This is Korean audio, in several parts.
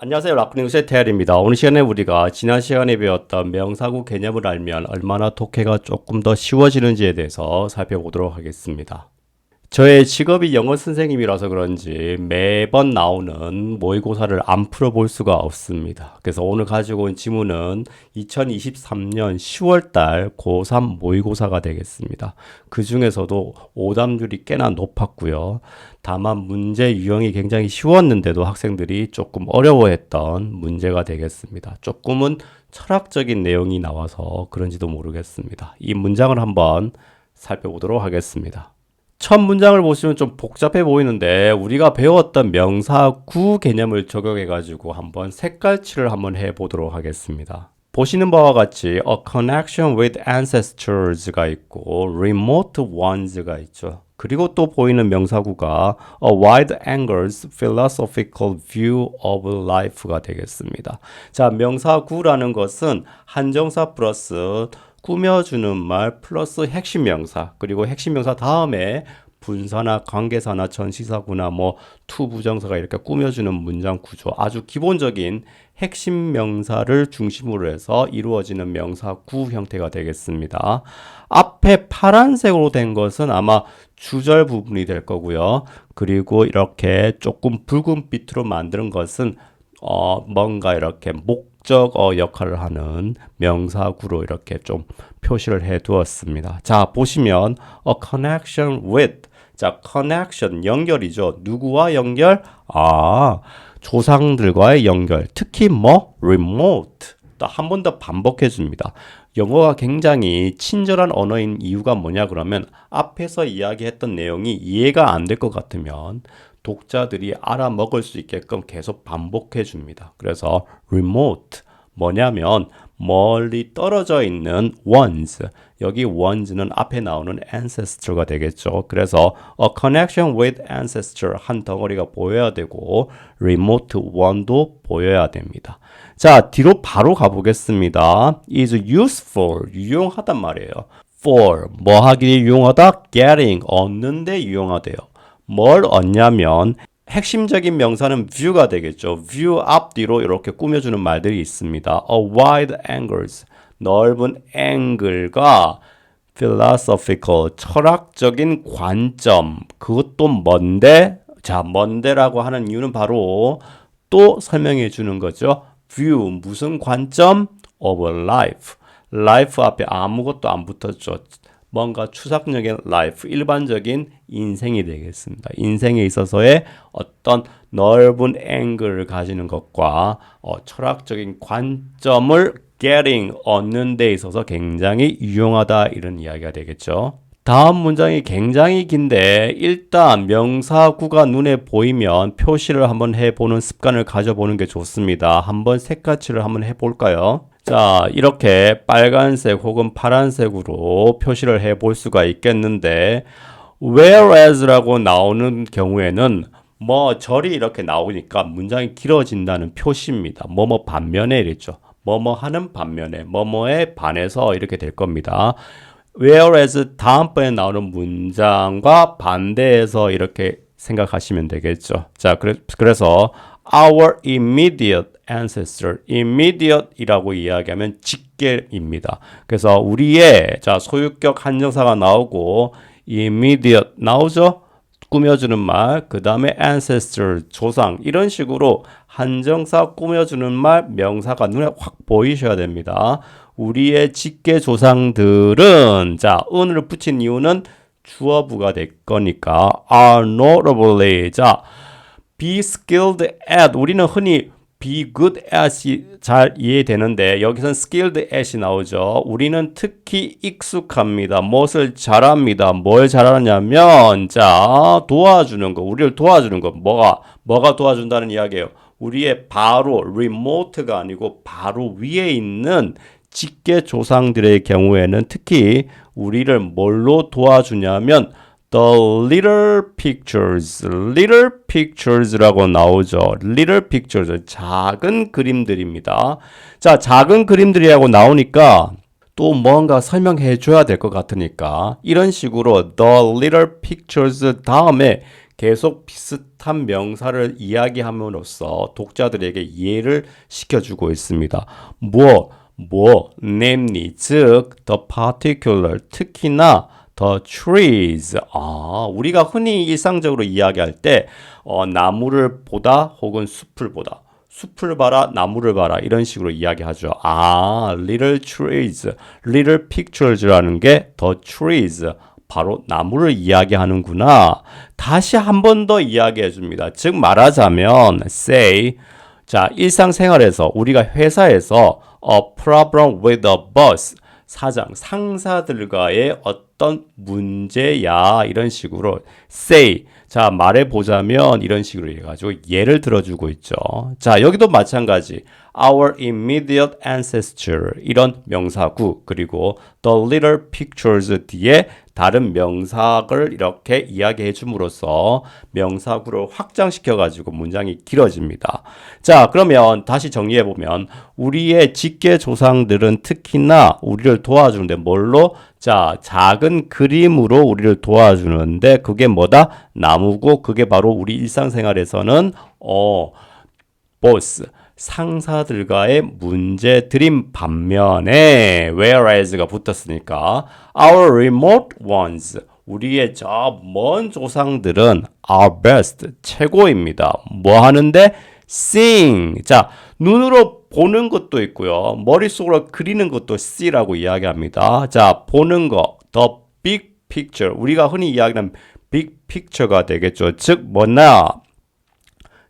안녕하세요. 라프닝스의 태알입니다. 오늘 시간에 우리가 지난 시간에 배웠던 명사구 개념을 알면 얼마나 독해가 조금 더 쉬워지는지에 대해서 살펴보도록 하겠습니다. 저의 직업이 영어 선생님이라서 그런지 매번 나오는 모의고사를 안 풀어볼 수가 없습니다. 그래서 오늘 가지고 온 지문은 2023년 10월달 고3 모의고사가 되겠습니다. 그 중에서도 오답률이 꽤나 높았고요. 다만 문제 유형이 굉장히 쉬웠는데도 학생들이 조금 어려워했던 문제가 되겠습니다. 조금은 철학적인 내용이 나와서 그런지도 모르겠습니다. 이 문장을 한번 살펴보도록 하겠습니다. 첫 문장을 보시면 좀 복잡해 보이는데 우리가 배웠던 명사 구 개념을 적용해 가지고 한번 색깔칠을 한번 해 보도록 하겠습니다. 보시는 바와 같이 a connection with ancestors가 있고 remote ones가 있죠. 그리고 또 보이는 명사구가 a wide angles philosophical view of life가 되겠습니다. 자, 명사구라는 것은 한정사 플러스 꾸며주는 말 플러스 핵심 명사 그리고 핵심 명사 다음에 분사나 관계사나 전시사구나 뭐 투부정사가 이렇게 꾸며주는 문장 구조 아주 기본적인 핵심 명사를 중심으로 해서 이루어지는 명사구 형태가 되겠습니다. 앞에 파란색으로 된 것은 아마 주절 부분이 될 거고요. 그리고 이렇게 조금 붉은 빛으로 만드는 것은 어 뭔가 이렇게 목 적 어 역할을 하는 명사구로 이렇게 좀 표시를 해 두었습니다. 자, 보시면 a connection with 자, connection 연결이죠. 누구와 연결? 아, 조상들과의 연결. 특히 뭐 remote. 또한번 더 반복해 줍니다. 영어가 굉장히 친절한 언어인 이유가 뭐냐 그러면 앞에서 이야기했던 내용이 이해가 안 될 것 같으면 독자들이 알아먹을 수 있게끔 계속 반복해 줍니다. 그래서 remote 뭐냐면 멀리 떨어져 있는 ones 여기 ones는 앞에 나오는 ancestor가 되겠죠. 그래서 a connection with ancestor 한 덩어리가 보여야 되고 remote one도 보여야 됩니다. 자 뒤로 바로 가보겠습니다. is useful 유용하단 말이에요. for 뭐 하기 유용하다? getting 얻는데 유용하대요. 뭘 얻냐면 핵심적인 명사는 view가 되겠죠. view 앞뒤로 이렇게 꾸며주는 말들이 있습니다. a wide angles 넓은 앵글과 philosophical 철학적인 관점 그것도 뭔데 자 뭔데라고 하는 이유는 바로 또 설명해 주는 거죠. view 무슨 관점 of life life 앞에 아무것도 안 붙었죠. 뭔가 추상적인 life, 일반적인 인생이 되겠습니다. 인생에 있어서의 어떤 넓은 앵글을 가지는 것과 어, 철학적인 관점을 getting, 얻는 데 있어서 굉장히 유용하다 이런 이야기가 되겠죠. 다음 문장이 굉장히 긴데 일단 명사구가 눈에 보이면 표시를 한번 해보는 습관을 가져보는 게 좋습니다. 한번 색깔칠을 한번 해볼까요? 자, 이렇게 빨간색 혹은 파란색으로 표시를 해볼 수가 있겠는데, whereas라고 나오는 경우에는 뭐 절이 이렇게 나오니까 문장이 길어진다는 표시입니다. 뭐뭐 반면에 이랬죠. 뭐뭐 하는 반면에 뭐뭐에 반해서 이렇게 될 겁니다. Whereas 다음번에 나오는 문장과 반대해서 이렇게 생각하시면 되겠죠. 자, 그래, 그래 서 our immediate ancestor, immediate이라고 이야기하면 직계입니다. 그래서 우리의 자 소유격 한정사가 나오고 immediate 나오죠. 꾸며주는 말, 그 다음에 ancestor, 조상 이런 식으로 한정사 꾸며주는 말, 명사가 눈에 확 보이셔야 됩니다. 우리의 직계 조상들은 자 은을 붙인 이유는 주어부가 될 거니까 are notably 자 be skilled at 우리는 흔히 be good at이 잘 이해되는데 여기선 skilled at이 나오죠. 우리는 특히 익숙합니다. 무엇을 잘합니다. 뭘 잘하냐면 자 도와주는 거, 우리를 도와주는 거 뭐가 뭐가 도와준다는 이야기예요. 우리의 바로 remote가 아니고 바로 위에 있는 직계 조상들의 경우에는 특히 우리를 뭘로 도와주냐면 The little pictures, little pictures라고 나오죠. little pictures, 작은 그림들입니다. 자, 작은 그림들이라고 나오니까 또 뭔가 설명해 줘야 될 것 같으니까 이런 식으로 the little pictures 다음에 계속 비슷한 명사를 이야기함으로써 독자들에게 이해를 시켜주고 있습니다. 뭐, 뭐, namely, 즉, the particular, 특히나 the trees. 아, 우리가 흔히 일상적으로 이야기할 때, 어, 나무를 보다 혹은 숲을 보다. 숲을 봐라, 나무를 봐라 이런 식으로 이야기하죠. 아, little trees, little pictures라는 게 the trees, 바로 나무를 이야기하는구나. 다시 한 번 더 이야기해 줍니다. 즉 말하자면 say 자, 일상생활에서 우리가 회사에서 a problem with a boss 사장, 상사들과의 어떤 문제야? 이런 식으로 say. 자 말해 보자면 이런 식으로 해 가지고 예를 들어주고 있죠. 자 여기도 마찬가지. Our immediate ancestor. 이런 명사구. 그리고 the little pictures 뒤에 다른 명사를 이렇게 이야기해 줌으로써 명사구를 확장시켜 가지고 문장이 길어집니다. 자, 그러면 다시 정리해 보면 우리의 직계 조상들은 특히나 우리를 도와주는데 뭘로? 자, 작은 그림으로 우리를 도와주는데 그게 뭐다? 나무고 그게 바로 우리 일상생활에서는 어 보스 상사들과의 문제들인 반면에 whereas가 붙었으니까 our remote ones 우리의 저 먼 조상들은 our best 최고입니다. 뭐 하는데 sing 자 눈으로 보는 것도 있고요. 머릿속으로 그리는 것도 see라고 이야기합니다. 자 보는 거 the big picture 우리가 흔히 이야기하는 big picture가 되겠죠. 즉 뭐냐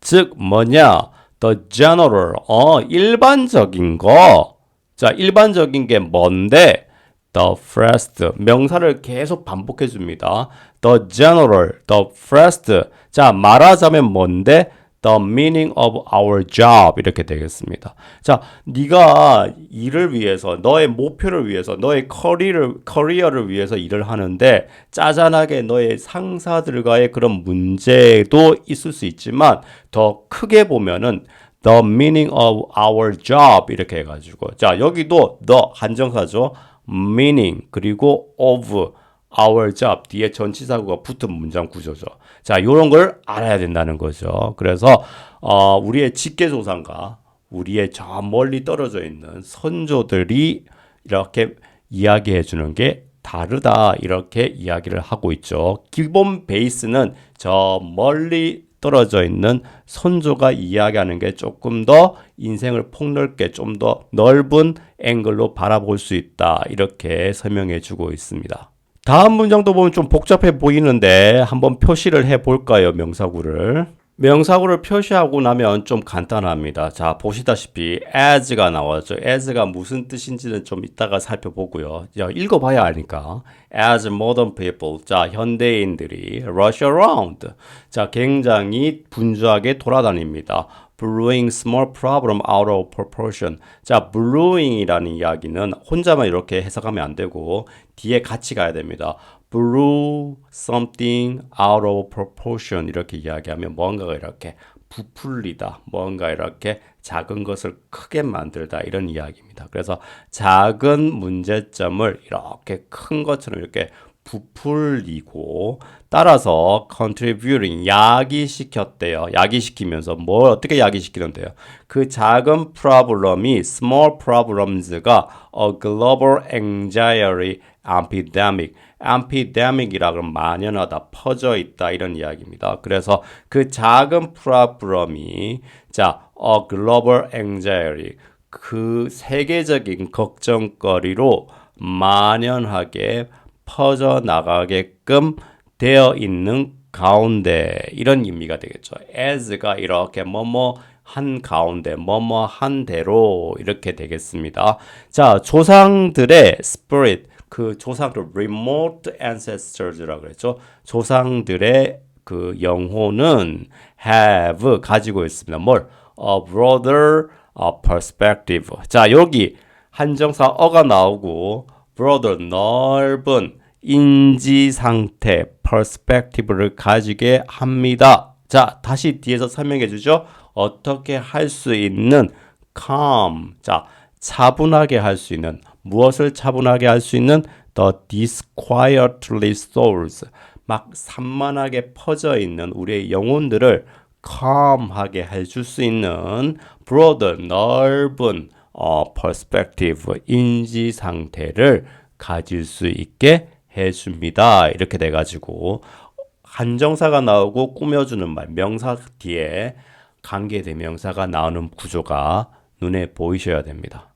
즉 뭐냐 the general 어 일반적인 거. 자, 일반적인 게 뭔데? the first 명사를 계속 반복해 줍니다. the general, the first. 자, 말하자면 뭔데? The meaning of our job 이렇게 되겠습니다. 자, 네가 일을 위해서 너의 목표를 위해서 너의 커리어를 커리어를 위해서 일을 하는데 짜잔하게 너의 상사들과의 그런 문제도 있을 수 있지만 더 크게 보면은 the meaning of our job 이렇게 해 가지고. 자 여기도 the 한정사죠. meaning 그리고 of our job 뒤에 전치사구가 붙은 문장 구조죠. 자, 요런 걸 알아야 된다는 거죠. 그래서 어, 우리의 직계조상과 우리의 저 멀리 떨어져 있는 선조들이 이렇게 이야기해 주는 게 다르다 이렇게 이야기를 하고 있죠. 기본 베이스는 저 멀리 떨어져 있는 선조가 이야기하는 게 조금 더 인생을 폭넓게 좀 더 넓은 앵글로 바라볼 수 있다 이렇게 설명해 주고 있습니다. 다음 문장도 보면 좀 복잡해 보이는데 한번 표시를 해 볼까요? 명사구를. 명사구를 표시하고 나면 좀 간단합니다. 자, 보시다시피 as가 나왔죠. as가 무슨 뜻인지는 좀 이따가 살펴보고요. 자, 읽어봐야 하니까. as modern people. 자, 현대인들이 rush around. 자, 굉장히 분주하게 돌아다닙니다. Blowing small problem out of proportion. 자, blowing이라는 이야기는 혼자만 이렇게 해석하면 안 되고 뒤에 같이 가야 됩니다. blew something out of proportion 이렇게 이야기하면 뭔가가 이렇게 부풀리다, 뭔가 이렇게 작은 것을 크게 만들다 이런 이야기입니다. 그래서 작은 문제점을 이렇게 큰 것처럼 이렇게 부풀리고 따라서 contributing 야기시켰대요. 야기시키면서 뭘 어떻게 야기시키는데요? 그 작은 problem이 small problems가 a global anxiety epidemic epidemic이라 그러면 만연하다, 퍼져 있다 이런 이야기입니다. 그래서 그 작은 프로블럼이 자, a global anxiety 그 세계적인 걱정거리로 만연하게 퍼져 나가게끔 되어 있는 가운데 이런 의미가 되겠죠. as가 이렇게 뭐뭐 한 가운데 뭐뭐 한 대로 이렇게 되겠습니다. 자, 조상들의 spirit 그 조상들 remote ancestors라고 그랬죠. 조상들의 그 영혼은 have 가지고 있습니다. 뭘? a broader perspective. 자, 여기 한정사 어가 나오고 broader 넓은 인지 상태 perspective를 가지게 합니다. 자, 다시 뒤에서 설명해 주죠. 어떻게 할 수 있는 calm. 자, 차분하게 할 수 있는 무엇을 차분하게 할 수 있는 the disquietly souls 막 산만하게 퍼져 있는 우리의 영혼들을 calm하게 해줄 수 있는 broad, 넓은 어, perspective, 인지 상태를 가질 수 있게 해줍니다. 이렇게 돼가지고 한정사가 나오고 꾸며주는 말, 명사 뒤에 관계대명사가 나오는 구조가 눈에 보이셔야 됩니다.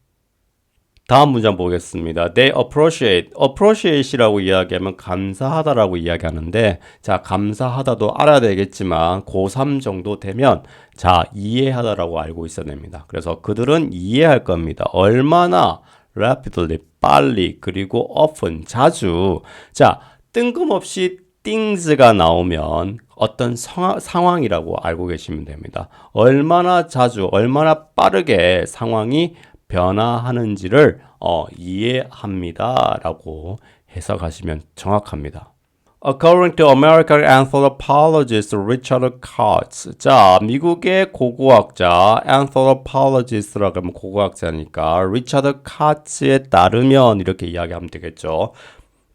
다음 문장 보겠습니다. They appreciate. appreciate이라고 이야기하면 감사하다라고 이야기하는데, 자, 감사하다도 알아야 되겠지만, 고3 정도 되면, 자, 이해하다라고 알고 있어야 됩니다. 그래서 그들은 이해할 겁니다. 얼마나 rapidly, 빨리, 그리고 often, 자주. 자, 뜬금없이 things가 나오면 어떤 성하, 상황이라고 알고 계시면 됩니다. 얼마나 자주, 얼마나 빠르게 상황이 변화하는지를 어, 이해합니다라고 해석하시면 정확합니다. According to American anthropologist Richard Katz. 자, 미국의 고고학자, anthropologist라고 하면 고고학자니까, 리차드 카츠에 따르면 이렇게 이야기하면 되겠죠.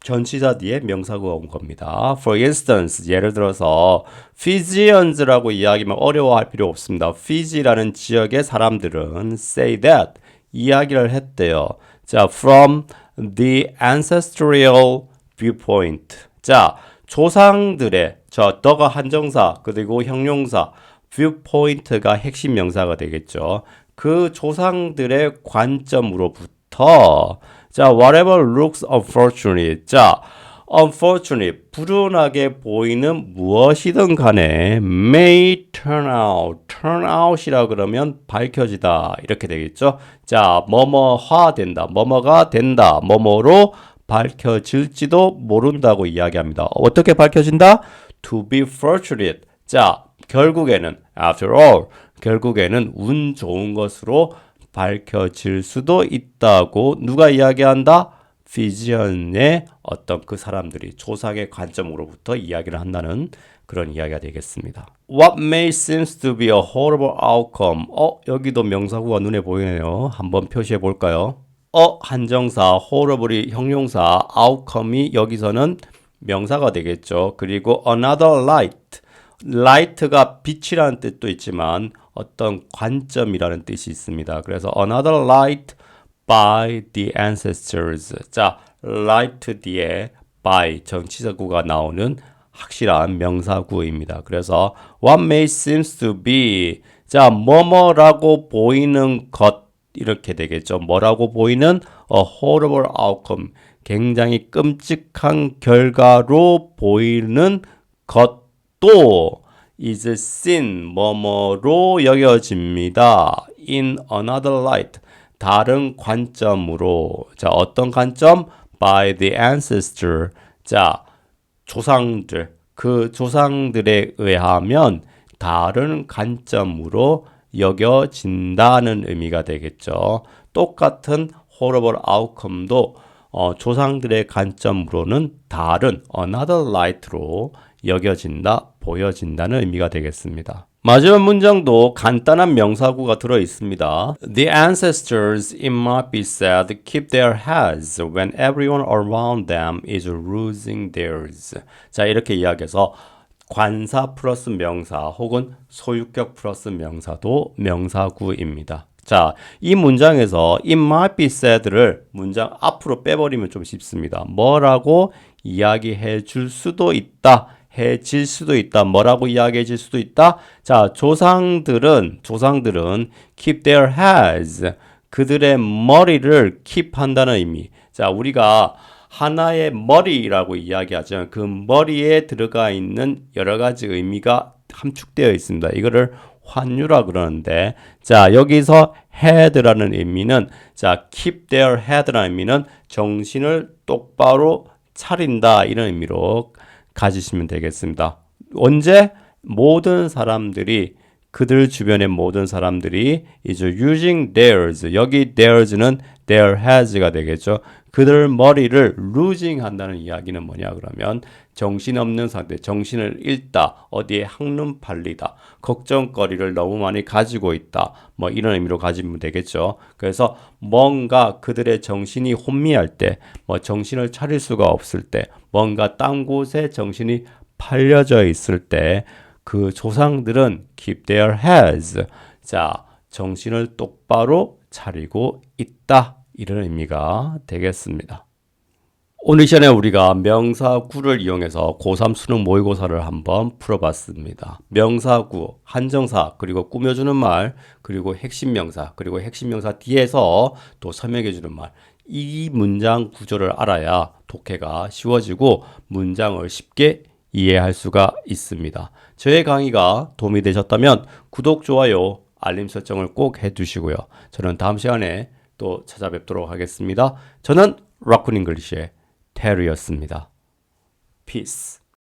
전치사 뒤에 명사구가 온 겁니다. For instance, 예를 들어서 Fijians라고 이야기하면 어려워할 필요 없습니다. Fiji라는 지역의 사람들은 say that 이야기를 했대요. 자, from the ancestral viewpoint. 자, 조상들의 저 더가 한정사 그리고 형용사 viewpoint가 핵심 명사가 되겠죠. 그 조상들의 관점으로부터 자, whatever looks unfortunate. 자, unfortunate, 불운하게 보이는 무엇이든 간에 may turn out, turn out이라 그러면 밝혀지다 이렇게 되겠죠. 자, 뭐뭐화 된다, 뭐뭐가 된다, 뭐뭐로 밝혀질지도 모른다고 이야기합니다. 어떻게 밝혀진다? To be fortunate. 자, 결국에는 after all, 결국에는 운 좋은 것으로 밝혀질 수도 있다고 누가 이야기한다? 피지언의 어떤 그 사람들이 조상의 관점으로부터 이야기를 한다는 그런 이야기가 되겠습니다. What may seems to be a horrible outcome. 어, 여기도 명사구가 눈에 보이네요. 한번 표시해 볼까요? 어, 한정사, horrible이 형용사, outcome이 여기서는 명사가 되겠죠. 그리고 another light. light가 빛이라는 뜻도 있지만 어떤 관점이라는 뜻이 있습니다. 그래서 another light by the ancestors. 자, light 뒤에 by 정치사구가 나오는 확실한 명사구입니다. 그래서 what may seems to be 자, 뭐뭐라고 보이는 것 이렇게 되겠죠. 뭐라고 보이는 a horrible outcome. 굉장히 끔찍한 결과로 보이는 것도 is seen 뭐뭐로 여겨집니다. in another light. 다른 관점으로. 자 어떤 관점? By the ancestor. 자 조상들. 그 조상들에 의하면 다른 관점으로 여겨진다는 의미가 되겠죠. 똑같은 horrible outcome도 어, 조상들의 관점으로는 다른 another light로 여겨진다, 보여진다는 의미가 되겠습니다. 마지막 문장도 간단한 명사구가 들어 있습니다. The ancestors, it might be said, keep their heads when everyone around them is losing theirs. 자, 이렇게 이야기해서 관사 플러스 명사 혹은 소유격 플러스 명사도 명사구입니다. 자, 이 문장에서 it might be said를 문장 앞으로 빼버리면 좀 쉽습니다. 뭐라고 이야기해 줄 수도 있다. 해질 수도 있다. 뭐라고 이야기해 줄 수도 있다. 자, 조상들은 조상들은 keep their heads 그들의 머리를 keep 한다는 의미. 자, 우리가 하나의 머리라고 이야기하죠. 그 머리에 들어가 있는 여러 가지 의미가 함축되어 있습니다. 이거를 환유라 그러는데 자 여기서 head라는 의미는 자 keep their head라는 의미는 정신을 똑바로 차린다 이런 의미로 가지시면 되겠습니다. 언제 모든 사람들이 그들 주변의 모든 사람들이 이제 using theirs 여기 theirs는 their has가 되겠죠. 그들 머리를 losing 한다는 이야기는 뭐냐 그러면 정신없는 상태, 정신을 잃다, 어디에 한눈 팔리다, 걱정거리를 너무 많이 가지고 있다, 뭐 이런 의미로 가지면 되겠죠. 그래서 뭔가 그들의 정신이 혼미할 때, 뭐 정신을 차릴 수가 없을 때, 뭔가 딴 곳에 정신이 팔려져 있을 때, 그 조상들은 keep their heads. 자, 정신을 똑바로 차리고 있다. 이런 의미가 되겠습니다. 오늘 시간에 우리가 명사구를 이용해서 고3 수능 모의고사를 한번 풀어봤습니다. 명사구, 한정사, 그리고 꾸며주는 말, 그리고 핵심 명사, 그리고 핵심 명사 뒤에서 또 설명해주는 말. 이 문장 구조를 알아야 독해가 쉬워지고 문장을 쉽게 이해할 수가 있습니다. 저의 강의가 도움이 되셨다면 구독, 좋아요, 알림 설정을 꼭 해두시고요. 저는 다음 시간에 또 찾아뵙도록 하겠습니다. 저는 락군 잉글리시의 테리였습니다. Peace.